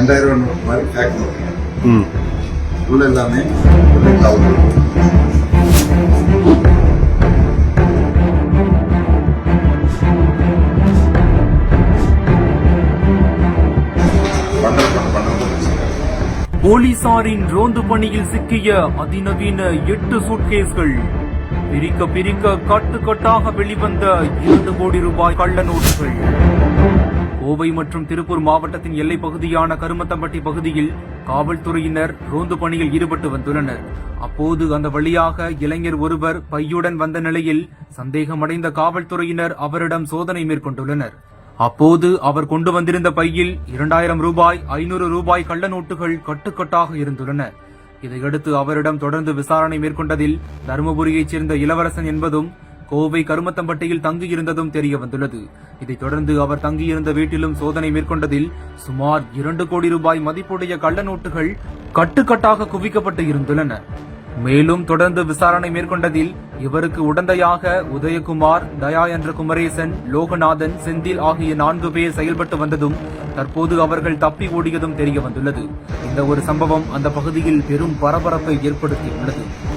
ரெண்டாயிரம் மாதிரி back note ம். உள்ள எல்லாமே. போலீசாரின் ரோந்து பணியில் சிக்கிய அதிநவீன எட்டு சூட்கேஸ்கள். பிரிக்க பிரிக்க கட்டுக்கட்டாக வெளிவந்த இரண்டு கோடி ரூபாய் கள்ள நோட்டுகள். கோவை மற்றும் திருப்பூர் மாவட்டத்தின் எல்லைப் பகுதியான கருமத்தம்பட்டி பகுதியில் காவல்துறையினர் ரோந்து பணியில் ஈடுபட்டு வந்துள்ளனர். அப்போது அந்த வழியாக இளைஞர் ஒருவர் பையுடன் வந்த நிலையில் சந்தேகமடைந்த காவல்துறையினர் அவரிடம் சோதனை மேற்கொண்டுள்ளனர். அப்போது அவர் கொண்டு வந்திருந்த பையில் இரண்டாயிரம் ரூபாய் ஐநூறு ரூபாய் கள்ள நோட்டுகள் கட்டுக்கட்டாக இருந்துள்ளன. இதையடுத்து அவரிடம் தொடர்ந்து விசாரணை மேற்கொண்டதில் தருமபுரியைச் சேர்ந்த இளவரசன் என்பதும் கோவை கருமத்தம்பட்டியில் தங்கியிருந்ததும் தெரிய வந்துள்ளது. இதைத் தொடர்ந்து அவர் தங்கியிருந்த வீட்டிலும் சோதனை மேற்கொண்டதில் சுமார் இரண்டு கோடி ரூபாய் மதிப்புடைய கள்ள நோட்டுகள் கட்டுக்கட்டாக குவிக்கப்பட்டு இருந்துள்ளன. மேலும் தொடர்ந்து விசாரணை மேற்கொண்டதில் இவருக்கு உடந்தையாக உதயகுமார் தயா என்ற குமரேசன் லோகநாதன் செந்தில் ஆகிய நான்கு பேர் செயல்பட்டு வந்ததும் தற்போது அவர்கள் தப்பி ஓடியதும் தெரிய வந்துள்ளது. இந்த ஒரு சம்பவம் அந்த பகுதியில் பெரும் பரபரப்பை ஏற்படுத்தியுள்ளது.